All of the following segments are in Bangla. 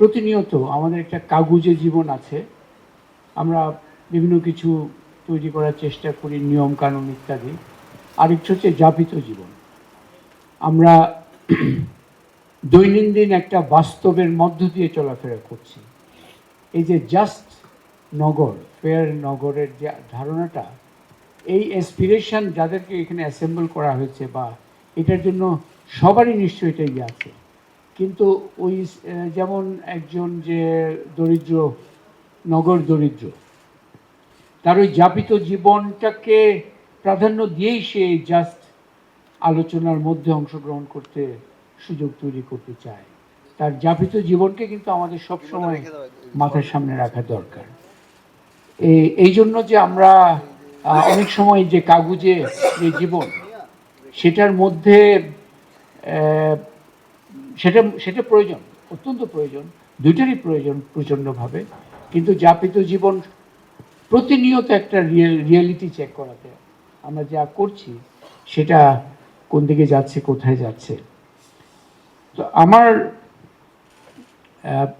প্রতিনিয়ত আমাদের একটা কাগুজে জীবন আছে। আমরা বিভিন্ন কিছু তৈরি করার চেষ্টা করি নিয়ম কানুন ইত্যাদি। আরেকটি হচ্ছে যাপিত জীবন। আমরা দৈনন্দিন একটা বাস্তবের মধ্য দিয়ে চলাফেরা করছি। এই যে জাস্ট নগর, ফেয়ার নগরের যে ধারণাটা, এই এসপিরেশন যাদেরকে এখানে অ্যাসেম্বল করা হয়েছে বা এটার জন্য সবারই নিশ্চয়ই এটা ইয়ে আছে। কিন্তু ওই যেমন একজন যে দরিদ্র, নগর দরিদ্র, তার ওই যাপিত জীবনটাকে প্রাধান্য দিয়েই সে জাস্ট আলোচনার মধ্যে অংশগ্রহণ করতে সুযোগ তৈরি করতে চায়। তার যাপিত জীবনকে কিন্তু আমাদের সবসময় মাথার সামনে রাখা দরকার। এই- জন্য যে আমরা অনেক সময় যে কাগজে যে জীবন, সেটার মধ্যে সেটা সেটা প্রয়োজন, অত্যন্ত প্রয়োজন, দুইটারই প্রয়োজন প্রচণ্ডভাবে। কিন্তু যাপিত জীবন প্রতিনিয়ত একটা রিয়েল, রিয়েলিটি চেক করাতে, আমরা যা করছি, সেটা কোন দিকে যাচ্ছে, কোথায় যাচ্ছে। তো আমার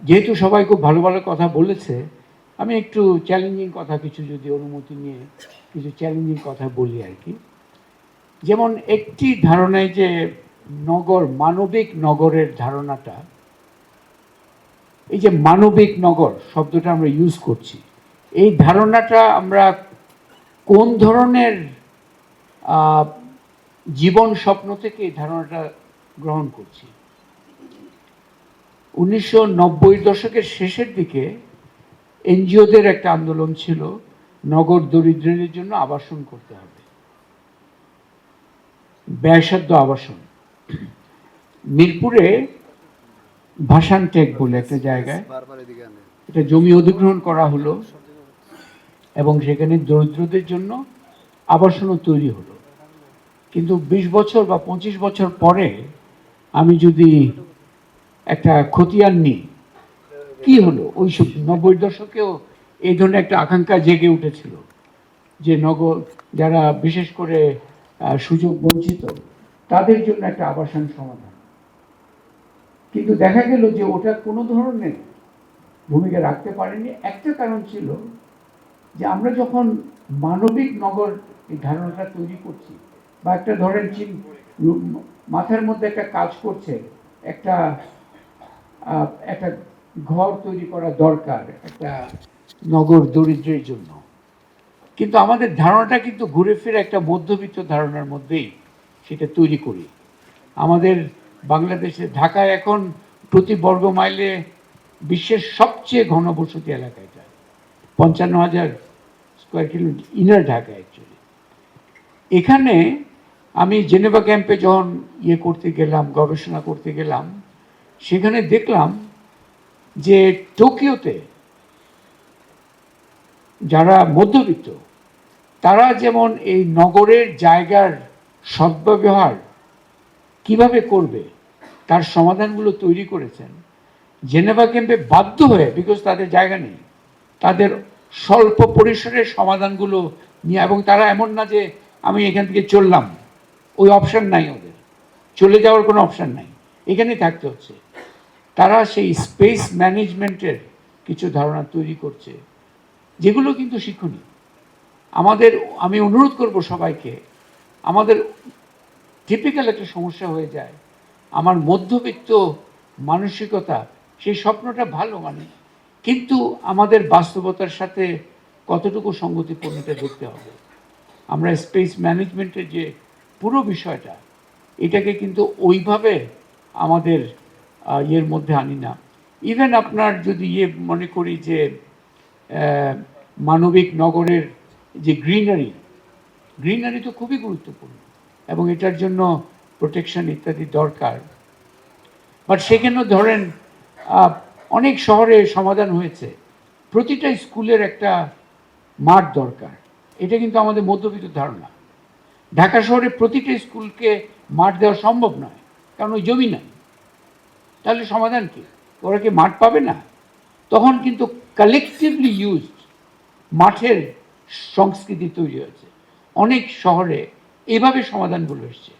যেহেতু সবাই খুব ভালো ভালো কথা বলেছে, আমি একটু চ্যালেঞ্জিং কথা কিছু যদি অনুমতি নিয়ে, কিছু চ্যালেঞ্জিং কথা বলি আর কি। যেমন একটি ধারণায় যে নগর, মানবিক নগরের ধারণাটা, এই যে মানবিক নগর শব্দটা আমরা ইউজ করছি, এই ধারণাটা আমরা কোন ধরনের জীবন স্বপ্ন থেকে এই ধারণাটা গ্রহণ করছি? উনিশশো নব্বই দশকের শেষের দিকে এনজিওদের একটা আন্দোলন ছিল, নগর দরিদ্রদের জন্য আবাসন করতে হবে। ব্যয়সাধ্য আবাসন। মিরপুরে ভাসান টেক বলে একটা জায়গায়। এটা জমি অধিগ্রহণ করা হলো এবং সেখানে দরিদ্রদের জন্য আবাসনও তৈরি হলো। কিন্তু বিশ বছর বা পঁচিশ বছর পরে আমি যদি একটা খতিয়ান নিই, কি হলো? ওই নব্বই দশকেও এই ধরনের একটা আকাঙ্ক্ষা জেগে উঠেছিল যে নগর, যারা বিশেষ করে সুযোগ বঞ্চিত, তাদের জন্য একটা আবাসন সমাধান। কিন্তু দেখা গেল যে ওটা কোনো ধরনের ভূমিকা রাখতে পারেনি। একটা কারণ ছিল যে আমরা যখন মানবিক নগর এই ধারণাটা তৈরি করছি বা একটা ধরেন চিন মাথার মধ্যে একটা কাজ করছে, একটা একটা ঘর তৈরি করা দরকার, একটা নগর দরিদ্রের জন্য। কিন্তু আমাদের ধারণাটা কিন্তু ঘুরে ফিরে একটা মধ্যবিত্ত ধারণার মধ্যেই সেটা তৈরি করি। আমাদের বাংলাদেশে, ঢাকায় এখন প্রতি বর্গ মাইলে বিশ্বের সবচেয়ে ঘনবসতি এলাকা এটা পঞ্চান্ন হাজার square kilometre inner Dhaka actually এখানে আমি জেনেভা ক্যাম্পে যখন ইয়ে করতে গেলাম, গবেষণা করতে গেলাম, সেখানে দেখলাম যে টোকিওতে যারা মধ্যবিত্ত, তারা যেমন এই নগরের জায়গার সদ্ব্যবহার কীভাবে করবে? তার সমাধানগুলো তৈরি করেছেন। জেনেভা ক্যাম্পে বাধ্য হয়ে বিকজ তাদের জায়গা নেই, তাদের স্বল্প পরিসরের সমাধানগুলো নিয়ে, এবং তারা এমন না যে আমি এখান থেকে চললাম, ওই অপশান নাই ওদের। চলে যাওয়ার কোনো অপশান নাই। এখানেই থাকতে হচ্ছে। তারা সেই স্পেস ম্যানেজমেন্টের কিছু ধারণা তৈরি করছে, যেগুলো কিন্তু শিক্ষণীয়। আমাদের, আমি অনুরোধ করব সবাইকে, আমাদের টিপিক্যাল একটা সমস্যা হয়ে যায়। আমার মধ্যবিত্ত মানসিকতা, সেই স্বপ্নটা ভালো মানে কিন্তু আমাদের বাস্তবতার সাথে কতটুকু সঙ্গতিপূর্ণতা দেখতে হবে। আমরা স্পেস ম্যানেজমেন্টের যে পুরো বিষয়টা, এটাকে কিন্তু ওইভাবে আমাদের ইয়ের মধ্যে আনি না। ইভেন আপনার যদি ইয়ে মনে করি যে মানবিক নগরের যে গ্রিনারি গ্রিনারি তো খুবই গুরুত্বপূর্ণ। এবং এটার জন্য প্রোটেকশন ইত্যাদি দরকার। বাট সেখানেও ধরেন অনেক শহরে সমাধান হয়েছে। প্রতিটা স্কুলের একটা মাঠ দরকার। এটা কিন্তু আমাদের মধ্যবিত্ত ধারণা। ঢাকা শহরে প্রতিটা স্কুলকে মাঠ দেওয়া সম্ভব নয়, কারণ ওই জমি নাই। তাহলে সমাধান কি? ওরা কি মাঠ পাবে না? তখন কিন্তু কালেকটিভলি ইউজড মাঠের সংস্কৃতি তৈরি হয়েছে। অনেক শহরে এভাবে সমাধানগুলো এসছে।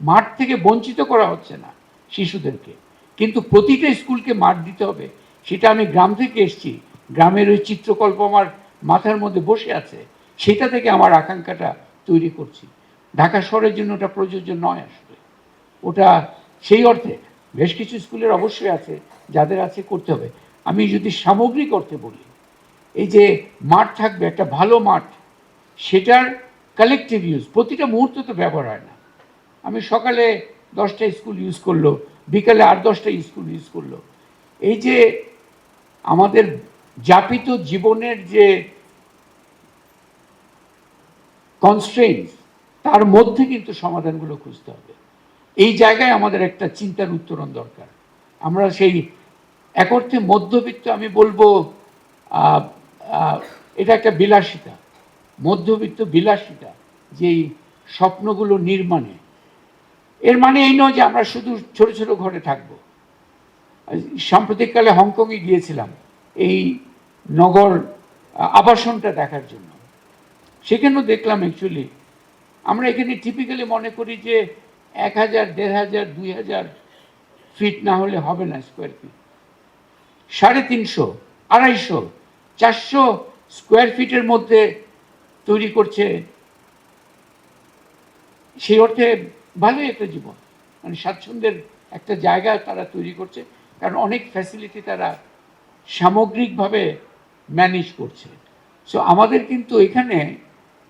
মাঠ থেকে বঞ্চিত করা হচ্ছে না শিশুদেরকে। কিন্তু প্রতিটা স্কুলকে মাঠ দিতে হবে, সেটা আমি গ্রাম থেকে এসেছি। গ্রামের ওই চিত্রকল্প আমার মাথার মধ্যে বসে আছে, সেটা থেকে আমার আকাঙ্ক্ষাটা তৈরি করছি। ঢাকা শহরের জন্য ওটা প্রযোজ্য নয় আসলে। ওটা সেই অর্থে বেশ কিছু স্কুলের অবশ্যই আছে, যাদের আছে করতে হবে। আমি যদি সামগ্রিক অর্থে বলি, এই যে মাঠ থাকবে, একটা ভালো মাঠ, সেটার কালেকটিভ ইউজ প্রতিটা মুহূর্ত তো ব্যবহার হয় না। আমি সকালে দশটা স্কুল ইউজ করল, বিকালে আর দশটা স্কুল ইউজ করল। এই যে আমাদের যাপিত জীবনের যে কনস্ট্রেন্স তার মধ্যে কিন্তু সমাধানগুলো খুঁজতে হবে। এই জায়গায় আমাদের একটা চিন্তার উত্তরণ দরকার। আমরা সেই এক অর্থে মধ্যবিত্ত, আমি বলব এটা একটা বিলাসিতা। মধ্যবিত্ত বিলাসিতা, যেই স্বপ্নগুলো নির্মাণে। এর মানে এই নয় যে আমরা শুধু ছোট ছোট ঘরে থাকব। সাম্প্রতিককালে হংকংয়ে গিয়েছিলাম, এই নগর আবাসনটা দেখার জন্য। সেখানেও দেখলাম অ্যাকচুয়ালি আমরা এখানে টিপিক্যালি মনে করি যে এক হাজার, দেড় হাজার, দুই হাজার ফিট না হলে হবে না স্কোয়ার ফিট সাড়ে তিনশো, আড়াইশো, চারশো স্কোয়ার ফিটের মধ্যে তৈরি করছে, সেই অর্থে ভালোই একটা জীবন। মানে স্বাচ্ছন্দ্যের একটা জায়গা তারা তৈরি করছে, কারণ অনেক ফ্যাসিলিটি তারা সামগ্রিকভাবে ম্যানেজ করছে। সো আমাদের কিন্তু এখানে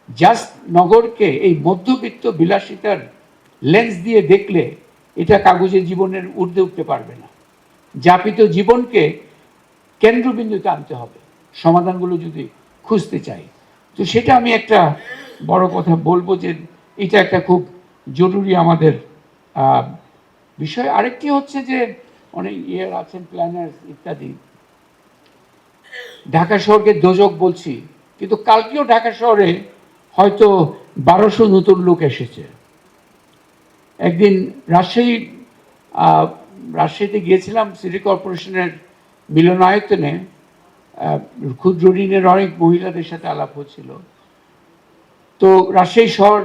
জাস্ট নগরকে এই মধ্যবিত্ত বিলাসিতার লেন্স দিয়ে দেখলে এটা কাগজে জীবনের ঊর্ধ্বে উঠতে পারবে না। যাপিত জীবনকে কেন্দ্রবিন্দুতে আনতে হবে। সমাধানগুলো যদি খুঁজতে চাই। তো সেটা আমি একটা বড় কথা বলব যে এটা একটা খুব জরুরি আমাদের বিষয়। আরেকটি হচ্ছে যে অনেক ইয়ের আছেন প্ল্যানার ইত্যাদি। ঢাকা শহরকে দোজক বলছি, কিন্তু কালকেও ঢাকা শহরে হয়তো বারোশো নতুন লোক এসেছে। একদিন রাজশাহী রাজশাহীতে গিয়েছিলাম সিটি কর্পোরেশনের মিলনায়তনে। ক্ষুদ্র ঋণের অনেক মহিলাদের সাথে আলাপ হচ্ছিল। তো রাজশাহী শহর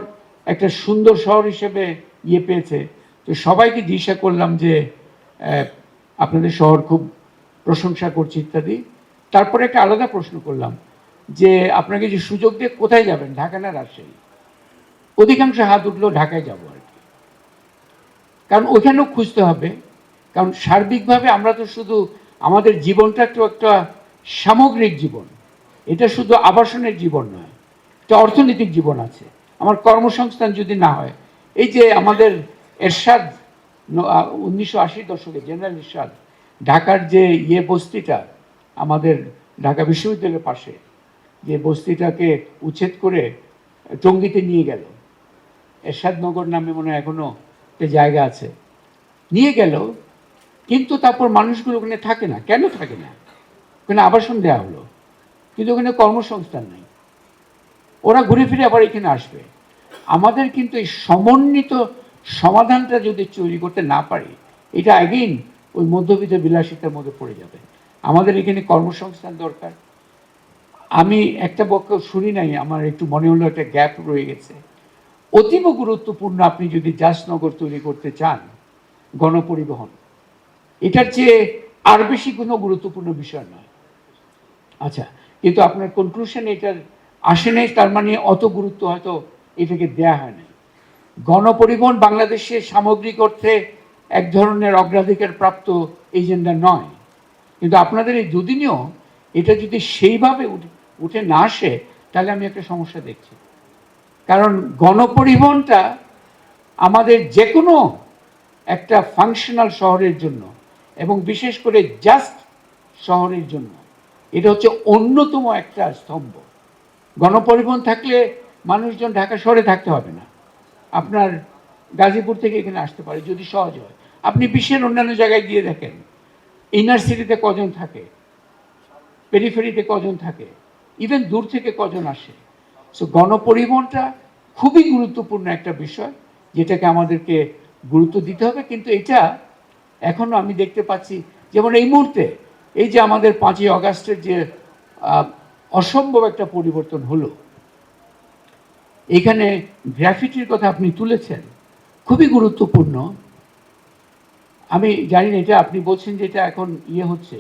একটা সুন্দর শহর হিসেবে ইয়ে পেয়েছে। তো সবাইকে জিজ্ঞাসা করলাম যে আপনাদের শহর খুব প্রশংসা করছে ইত্যাদি। তারপরে একটা আলাদা প্রশ্ন করলাম যে, আপনাকে যে সুযোগ দিয়ে কোথায় যাবেন, ঢাকা না রাজশাহী? অধিকাংশ হাত উঠল ঢাকায় যাব আর কি। কারণ ওইখানেও খুঁজতে হবে। কারণ সার্বিকভাবে আমরা তো শুধু আমাদের জীবনটা তো একটা সামগ্রিক জীবন। এটা শুধু আবাসনের জীবন নয় একটা অর্থনৈতিক জীবন আছে। আমার কর্মসংস্থান যদি না হয়, এই যে আমাদের এরশাদ উনিশশো আশির দশকে জেনারেল এরশাদ, ঢাকার যে ইয়ে বস্তিটা, আমাদের ঢাকা বিশ্ববিদ্যালয়ের পাশে, যে বস্তিটাকে উচ্ছেদ করে টঙ্গিতে নিয়ে গেল। এরশাদনগর নামে মনে হয় এখনও একটা জায়গা আছে। নিয়ে গেল, কিন্তু তারপর মানুষগুলো ওখানে থাকে না। কেন থাকে না? ওখানে আবাসন দেওয়া হলো, কিন্তু ওখানে কর্মসংস্থান নেই। ওরা ঘুরে ফিরে আবার এখানে আসবে। আমাদের কিন্তু এই সমন্বিত সমাধানটা যদি তৈরি করতে না পারি, এটা আগেই ওই মধ্যবিত্ত বিলাসিতার মধ্যে পড়ে যাবে। আমাদের এখানে কর্মসংস্থান দরকার। আমি একটা পক্ষ শুনি নাই, আমার একটু মনে হলো একটা গ্যাপ রয়ে গেছে। অতীব গুরুত্বপূর্ণ আপনি যদি জাসনগর তৈরি করতে চান, গণপরিবহন, এটার চেয়ে আর বেশি কোনো গুরুত্বপূর্ণ বিষয় নয়। আচ্ছা কিন্তু আপনার কনক্লুশন এটার আসে নাই, তার মানে অত গুরুত্ব হয়তো এটাকে দেয়া হয় নাই। গণপরিবহন বাংলাদেশে সামগ্রিক অর্থে এক ধরনের অগ্রাধিকার প্রাপ্ত এজেন্ডা নয়। কিন্তু আপনাদের এই দুদিনেও এটা যদি সেইভাবে উঠে না আসে, তাহলে আমি একটা সমস্যা দেখছি। কারণ গণপরিবহনটা আমাদের যে কোনো একটা ফাংশনাল শহরের জন্য এবং বিশেষ করে জাস্ট শহরের জন্য এটা হচ্ছে অন্যতম একটা স্তম্ভ। গণপরিবহন থাকলে মানুষজন ঢাকা শহরে থাকতে হবে না। আপনার গাজীপুর থেকে এখানে আসতে পারে, যদি সহজ হয়। আপনি বিশ্বের অন্যান্য জায়গায় গিয়ে দেখেন ইনার সিটিতে কজন থাকে? পেরিফেরিতে কজন থাকে? ইভেন দূর থেকে কজন আসে? সো গণপরিবহনটা খুবই গুরুত্বপূর্ণ একটা বিষয়, যেটাকে আমাদেরকে গুরুত্ব দিতে হবে। কিন্তু এটা এখনও আমি দেখতে পাচ্ছি, যেমন এই মুহূর্তে এই যে আমাদের পাঁচই অগাস্টের যে অসম্ভব একটা পরিবর্তন হলো, এখানে গ্রাফিটির কথা আপনি তুলেছেন, খুবই গুরুত্বপূর্ণ। আমি জানি না, এটা আপনি বলছেন যে এটা এখন ইয়ে হচ্ছে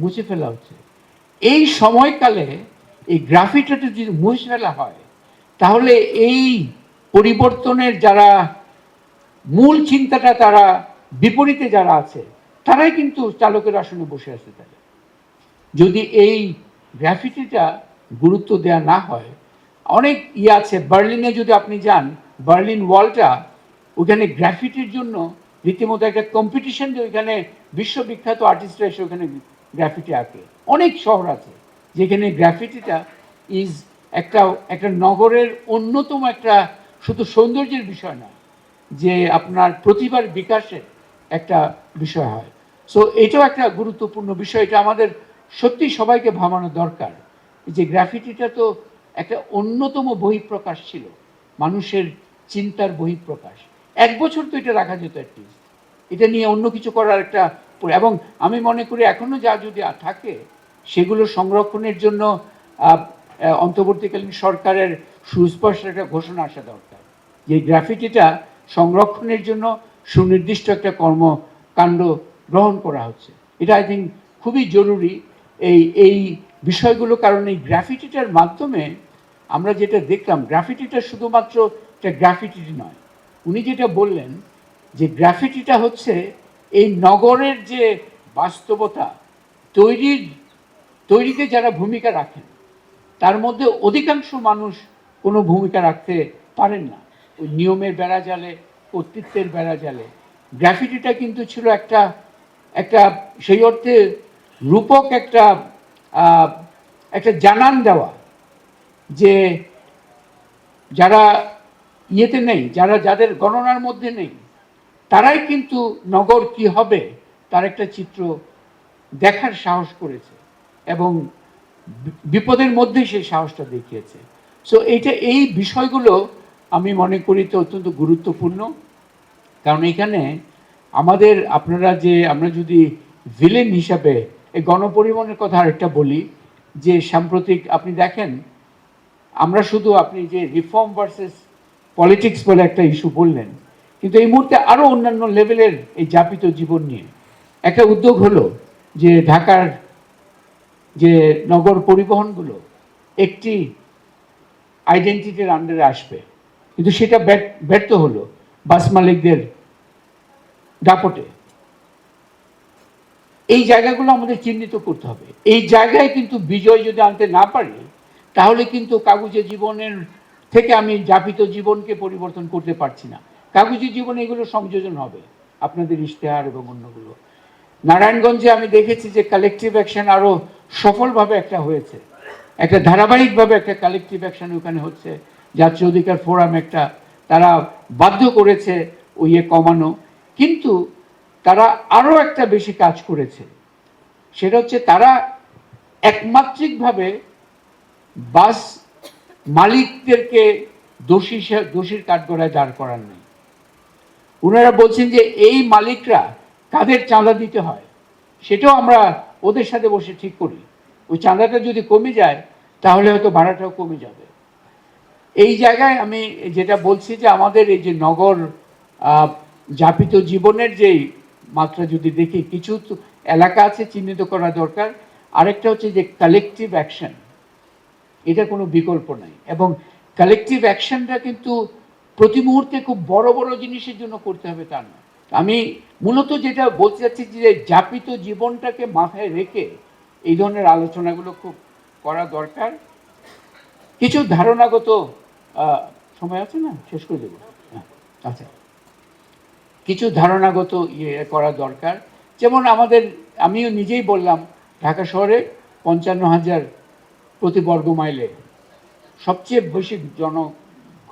মুছে ফেলা হচ্ছে। এই সময়কালে এই গ্রাফিটিটা যদি মুছে ফেলা হয়, তাহলে এই পরিবর্তনের যারা মূল চিন্তাটা তারা বিপরীতে যারা আছে তারাই কিন্তু চালকের আসনে বসে আছে তারা যদি এই গ্রাফিটিটা গুরুত্ব দেওয়া না হয়, অনেক ইয়ে আছে, বার্লিনে যদি আপনি যান, বার্লিন ওয়ালটা ওখানে গ্রাফিটির জন্য রীতিমতো একটা কম্পিটিশন যে ওইখানে বিশ্ববিখ্যাত আর্টিস্টরা এসে ওখানে গ্রাফিটি আঁকে। অনেক শহর আছে যেখানে গ্রাফিটিটা ইজ একটা একটা নগরের অন্যতম একটা শুধু সৌন্দর্যের বিষয় না, যে আপনার প্রতিভার বিকাশের একটা বিষয় হয়। সো এটাও একটা গুরুত্বপূর্ণ বিষয়, এটা আমাদের সত্যি সবাইকে ভাবানো দরকার। যে গ্রাফিটিটা তো একটা অন্যতম বহিঃপ্রকাশ ছিল, মানুষের চিন্তার বহিঃপ্রকাশ। এক বছর তো এটা রাখা যেত অ্যাটলিস্ট এটা নিয়ে অন্য কিছু করার একটা এবং আমি মনে করি এখনও যা যদি থাকে, সেগুলো সংরক্ষণের জন্য অন্তর্বর্তীকালীন সরকারের সুস্পষ্ট একটা ঘোষণা আসা দরকার। যে গ্রাফিটিটা সংরক্ষণের জন্য সুনির্দিষ্ট একটা কর্মকাণ্ড গ্রহণ করা হচ্ছে। এটা আই থিঙ্ক খুবই জরুরি। এই এই বিষয়গুলো কারণ এই গ্রাফিটিটার মাধ্যমে আমরা যেটা দেখলাম, গ্রাফিটিটা শুধুমাত্র একটা গ্রাফিটি নয়। উনি যেটা বললেন যে গ্রাফিটিটা হচ্ছে এই নগরের যে বাস্তবতা তৈরির, তৈরিতে যারা ভূমিকা রাখেন, তার মধ্যে অধিকাংশ মানুষ কোনো ভূমিকা রাখতে পারেন না। ওই নিয়মের বেড়া জালে কর্তৃত্বের বেড়া জালে গ্রাফিটিটা কিন্তু ছিল একটা একটা, সেই অর্থে রূপক একটা একটা জানান দেওয়া যে যারা ইয়েতে নেই, যারা, যাদের গণনার মধ্যে নেই, তারাই কিন্তু নগর কি হবে তার একটা চিত্র দেখার সাহস করেছে এবং বিপদের মধ্যে সেই সাহসটা দেখিয়েছে। সো এইটা, এই বিষয়গুলো আমি মনে করি তো অত্যন্ত গুরুত্বপূর্ণ। কারণ এখানে আমাদের আপনারা যে, আমরা যদি ভিলেন হিসাবে এই গণপরিবহনের কথা আরেকটা বলি, যে সাম্প্রতিক আপনি দেখেন, আমরা শুধু আপনি যে রিফর্ম ভার্সেস পলিটিক্স বলে একটা ইস্যু বললেন, কিন্তু এই মুহূর্তে আরও অন্যান্য লেভেলের এই যাপিত জীবন নিয়ে। একটা উদ্যোগ হলো যে ঢাকার যে নগর পরিবহনগুলো একটি আইডেন্টিটির আন্ডারে আসবে। কিন্তু সেটা ব্যর্থ- হলো। বাস মালিকদের দাপটে। এই জায়গাগুলো আমাদের চিহ্নিত করতে হবে। এই জায়গায় কিন্তু বিজয় যদি আনতে না পারি, তাহলে কিন্তু কাগজে জীবনের থেকে আমি যাপিত জীবনকে পরিবর্তন করতে পারছি না। কাগজে জীবনে এগুলো সংযোজন হবে, আপনাদের ইশতেহার এবং অন্যগুলো। নারায়ণগঞ্জে আমি দেখেছি যে কালেকটিভ অ্যাকশন আরও সফলভাবে একটা হয়েছে। একটা ধারাবাহিকভাবে একটা কালেকটিভ অ্যাকশন ওখানে হচ্ছে। জাতীয় অধিকার ফোরাম একটা তারা বাধ্য করেছে ওই ইয়ে কমানো। কিন্তু তারা আরও একটা বেশি কাজ করেছে। সেটা হচ্ছে তারা একমাত্রিকভাবে বাস মালিকদেরকে দোষী দোষীর কাঠগড়ায় দাঁড় করার নেই। ওনারা বলছেন যে এই মালিকরা কাদের চাঁদা দিতে হয়। সেটাও আমরা ওদের সাথে বসে ঠিক করি। ওই চাঁদাটা যদি কমে যায়, তাহলে হয়তো ভাড়াটাও কমে যাবে। এই জায়গায় আমি যেটা বলছি যে আমাদের এই যে নগর যাপিত জীবনের যেই মাত্রা যদি দেখি কিছু এলাকা আছে চিহ্নিত করা দরকার। আরেকটা হচ্ছে যে কালেকটিভ অ্যাকশন এটা কোনো বিকল্প নাই। এবং কালেকটিভ অ্যাকশনটা কিন্তু প্রতি মুহূর্তে খুব বড় বড় জিনিসের জন্য করতে হবে তা না আমি মূলত যেটা বলতে চাচ্ছি যে যাপিত জীবনটাকে মাথায় রেখে এই ধরনের আলোচনাগুলো খুব করা দরকার। কিছু ধারণাগত সময় আছে না? শেষ করে দেবো। হ্যাঁ, আচ্ছা। কিছু ধারণাগত ইয়ে করা দরকার। যেমন আমাদের, আমিও নিজেই বললাম, ঢাকা শহরে পঞ্চান্ন হাজার প্রতি বর্গ মাইলে সবচেয়ে বেশি জন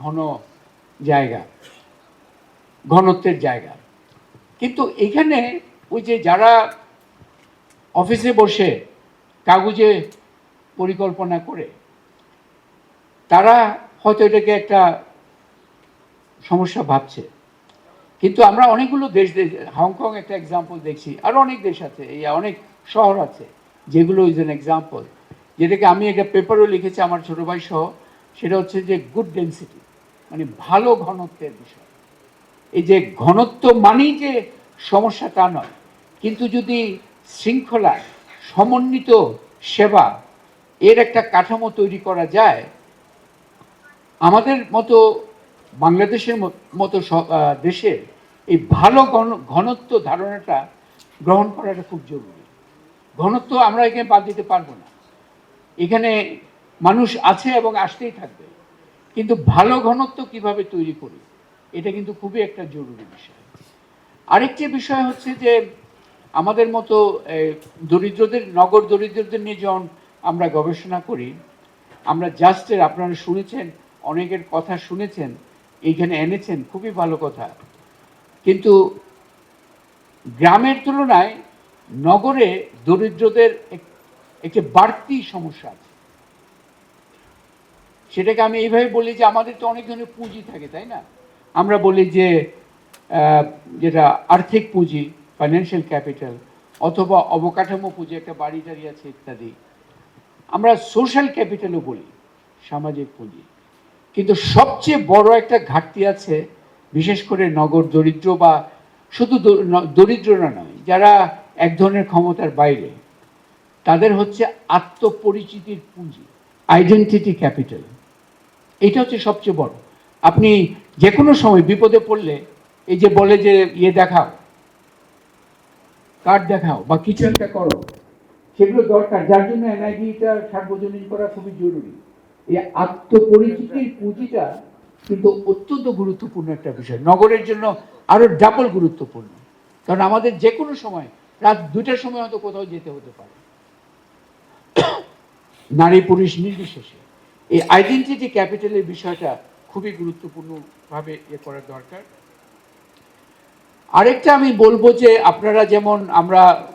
ঘন জায়গা, ঘনত্বের জায়গা। কিন্তু এখানে ওই যে যারা অফিসে বসে কাগজে পরিকল্পনা করে, তারা হয়তো এটাকে একটা সমস্যা ভাবছে। কিন্তু আমরা অনেকগুলো দেশ হংকং একটা এক্সাম্পল দেখছি আরও অনেক দেশ আছে, এই অনেক শহর আছে, যেগুলো ইজ এন এক্সাম্পল যেটাকে আমি একটা পেপারও লিখেছি আমার ছোট ভাই সহ, সেটা হচ্ছে যে গুড ডেন্সিটি মানে ভালো ঘনত্বের বিষয়। এই যে ঘনত্ব মানেই যে সমস্যা তা নয়, কিন্তু যদি শৃঙ্খলা, সমন্বিত সেবা এর একটা কাঠামো তৈরি করা যায়, আমাদের মতো বাংলাদেশের মত- দেশের এই ভালো ঘন- ঘনত্ব ধারণাটা গ্রহণ করাটা খুব জরুরি। ঘনত্ব আমরা এখানে বাদ দিতে পারব না। এখানে মানুষ আছে এবং আসতেই থাকবে। কিন্তু ভালো ঘনত্ব কীভাবে তৈরি করি, এটা কিন্তু খুবই একটা জরুরি বিষয়। আরেকটি বিষয় হচ্ছে যে, আমাদের মতো দরিদ্রদের, নগর দরিদ্রদের নিয়ে যখন আমরা গবেষণা করি, আমরা জাস্টের আপনারা শুনেছেন, অনেকের কথা শুনেছেন এইখানে এনেছেন, খুবই ভালো কথা। কিন্তু গ্রামের তুলনায় নগরে দরিদ্রদের একটি বাড়তি সমস্যা আছে। সেটাকে আমি এইভাবে বলি যে আমাদের তো অনেক ধরনের পুঁজি থাকে, তাই না? আমরা বলি যে যেটা আর্থিক পুঁজি ফাইন্যান্সিয়াল ক্যাপিটাল অথবা অবকাঠামো পুঁজি, একটা বাড়ি টাড়ি আছে ইত্যাদি। আমরা সোশ্যাল ক্যাপিটালও বলি, সামাজিক পুঁজি। কিন্তু সবচেয়ে বড় একটা ঘাটতি আছে, বিশেষ করে নগর দরিদ্র বা শুধু দরিদ্ররা নয়, যারা এক ধরনের ক্ষমতার বাইরে, তাদের হচ্ছে আত্মপরিচিতির পুঁজি আইডেন্টিটি ক্যাপিটাল এটা হচ্ছে সবচেয়ে বড়। আপনি যে কোনো সময় বিপদে পড়লে এই যে বলে যে ইয়ে দেখাও কার্ড দেখাও বা কিছু একটা করো, সেগুলো দরকার। যার জন্য এনআইডিটা সার্বজনীন করা খুবই জরুরি। এই আত্মপরিচিতির পুঁজিটা কিন্তু অত্যন্ত গুরুত্বপূর্ণ একটা বিষয়। নগরের জন্য আরও ডাবল গুরুত্বপূর্ণ। কারণ আমাদের যে কোনো সময়, রাত দুটার সময় হয়তো কোথাও যেতে হতে পারে। নারী পুরুষ নির্বিশেষে। এই আইডেন্টিটি ক্যাপিটালের বিষয়টা খুবই গুরুত্বপূর্ণভাবে ইয়ে করা দরকার। আরেকটা আমি বলব যে, আপনারা যেমন আমরা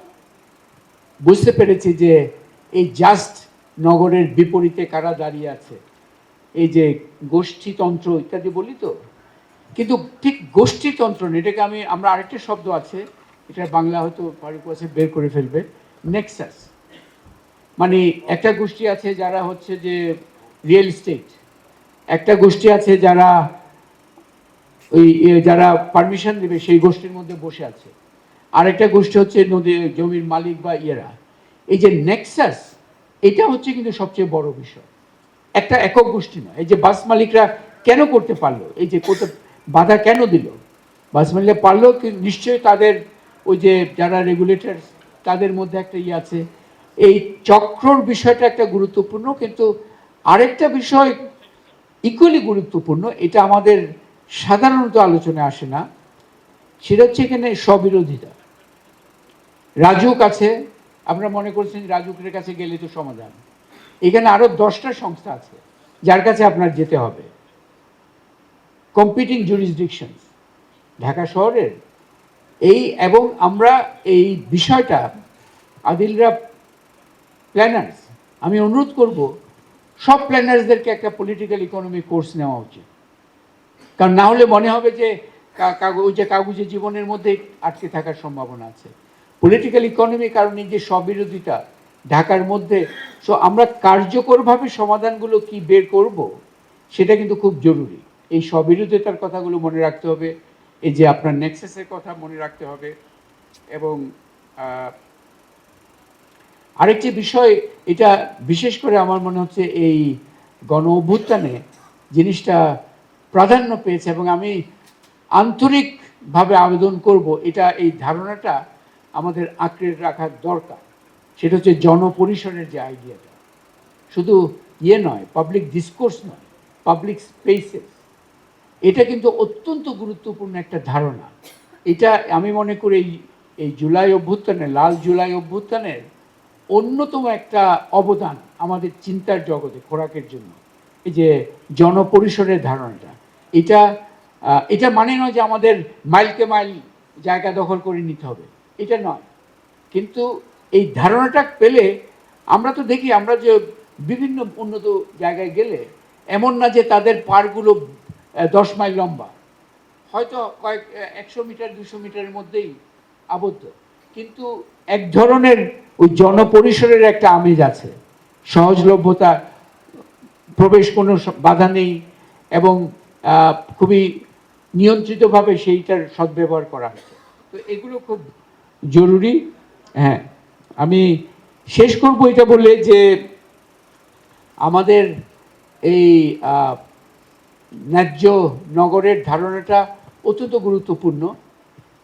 বুঝতে পেরেছি যে, এই জাস্ট নগরের বিপরীতে কারা দাঁড়িয়ে আছে? এই যে গোষ্ঠীতন্ত্র ইত্যাদি বলি তো? কিন্তু ঠিক গোষ্ঠীতন্ত্র এটাকে আমি, আমরা আরেকটা শব্দ আছে, এটা বাংলা হয়তো ফারুক বের করে ফেলবে, নেক্সাস। মানে একটা গোষ্ঠী আছে যারা হচ্ছে যে রিয়েল এস্টেট, একটা গোষ্ঠী আছে যারা ওই যারা পারমিশন দেবে সেই গোষ্ঠীর মধ্যে বসে আছে। আরেকটা গোষ্ঠী হচ্ছে নদী জমির মালিক বা ইয়েরা। এই যে নেক্সাস এটা হচ্ছে কিন্তু সবচেয়ে বড় বিষয়। একটা একক গোষ্ঠী নয়। এই যে বাস মালিকরা কেন করতে পারল? এই যে করতে বাধা কেন দিল? বাস মালিকরা পারল নিশ্চয়ই তাদের ওই যে যারা রেগুলেটর তাদের মধ্যে একটা ইয়ে আছে। এই চক্রর বিষয়টা একটা গুরুত্বপূর্ণ, কিন্তু আরেকটা বিষয় ইকুয়ালি গুরুত্বপূর্ণ, এটা আমাদের সাধারণত আলোচনায় আসে না। সেটা হচ্ছে এখানে স্ববিরোধিতা। রাজুক আছে আপনারা মনে করছেন রাজুকের কাছে গেলে তো সমাধান। এখানে আরও দশটা সংস্থা আছে, যার কাছে আপনার যেতে হবে। কম্পিটিং জুরিসডিকশন ঢাকা শহরের। এই এবং আমরা এই বিষয়টা, আদিলরা প্ল্যানার্স আমি অনুরোধ করব, সব প্ল্যানার্সদেরকে একটা পলিটিক্যাল ইকোনমি কোর্স নেওয়া উচিত। কারণ না হলে মনে হবে যে ওই যে কাগজে জীবনের মধ্যে আটকে থাকার সম্ভাবনা আছে। পলিটিক্যাল ইকোনমি কারণে যে স্ববিরোধিতা ঢাকার মধ্যে সো আমরা কার্যকরভাবে সমাধানগুলো কি বের করব, সেটা কিন্তু খুব জরুরি। এই স্ববিরোধিতার কথাগুলো মনে রাখতে হবে, এই যে আপনার নেক্সাসের কথা মনে রাখতে হবে, এবং আরেকটি বিষয়, এটা বিশেষ করে আমার মনে হচ্ছে এই গণ অভ্যুত্থানে জিনিসটা প্রাধান্য পেয়েছে, এবং আমি আন্তরিকভাবে আবেদন করব, এটা এই ধারণাটা আমাদের আঁকড়ে রাখার দরকার। সেটা হচ্ছে জনপরিসরের যে আইডিয়াটা। শুধু ইয়ে নয় পাবলিক ডিসকোর্স নয় পাবলিক স্পেসেস এটা কিন্তু অত্যন্ত গুরুত্বপূর্ণ একটা ধারণা। এটা আমি মনে করি এই জুলাই অভ্যুত্থানে, লাল জুলাই অভ্যুত্থানের অন্যতম একটা অবদান আমাদের চিন্তার জগতে, খোরাকের জন্য। এই যে জনপরিসরের ধারণাটা। এটা এটা মানে নয় যে আমাদের মাইলকে মাইল জায়গা দখল করে নিতে হবে। এটা নয়। কিন্তু এই ধারণাটা পেলে আমরা তো দেখি, আমরা যে বিভিন্ন উন্নত জায়গায় গেলে এমন না যে তাদের পারগুলো দশ মাইল লম্বা। হয়তো কয়েক একশো মিটার, দুশো মিটারের মধ্যেই আবদ্ধ। কিন্তু এক ধরনের ওই জনপরিসরের একটা আমেজ আছে। সহজলভ্যতা, প্রবেশ কোনো বাধা নেই এবং খুবই নিয়ন্ত্রিতভাবে সেইটার সদ্ব্যবহার করা হচ্ছে। তো এগুলো খুব জরুরি? হ্যাঁ। আমি শেষ করব এটা বলে যে আমাদের এই ন্যায্য নগরের ধারণাটা অত্যন্ত গুরুত্বপূর্ণ।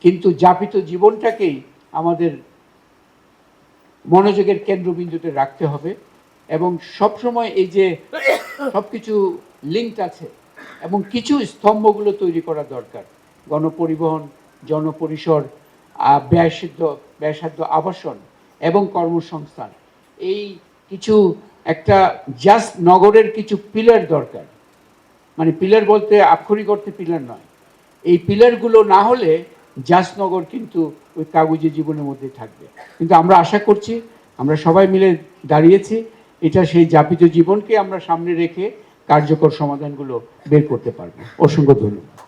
কিন্তু যাপিত জীবনটাকেই আমাদের মনোযোগের কেন্দ্রবিন্দুতে রাখতে হবে এবং সবসময় এই যে সব কিছু লিঙ্কড আছে এবং কিছু স্তম্ভগুলো তৈরি করা দরকার। গণপরিবহন, জনপরিসর আহ, ব্যয়সাধ্য ব্যয়সাধ্য আবাসন এবং কর্মসংস্থান। এই কিছু একটা জাস্ট নগরের কিছু পিলার দরকার। মানে পিলার বলতে আক্ষরিক অর্থে পিলার নয়। এই পিলারগুলো না হলে জাসনগর কিন্তু ওই কাগজে জীবনের মধ্যে থাকবে। কিন্তু আমরা আশা করছি আমরা সবাই মিলে দাঁড়িয়েছি এটা সেই যাপিত জীবনকে আমরা সামনে রেখে কার্যকর সমাধানগুলো বের করতে পারব। অসংখ্য ধন্যবাদ।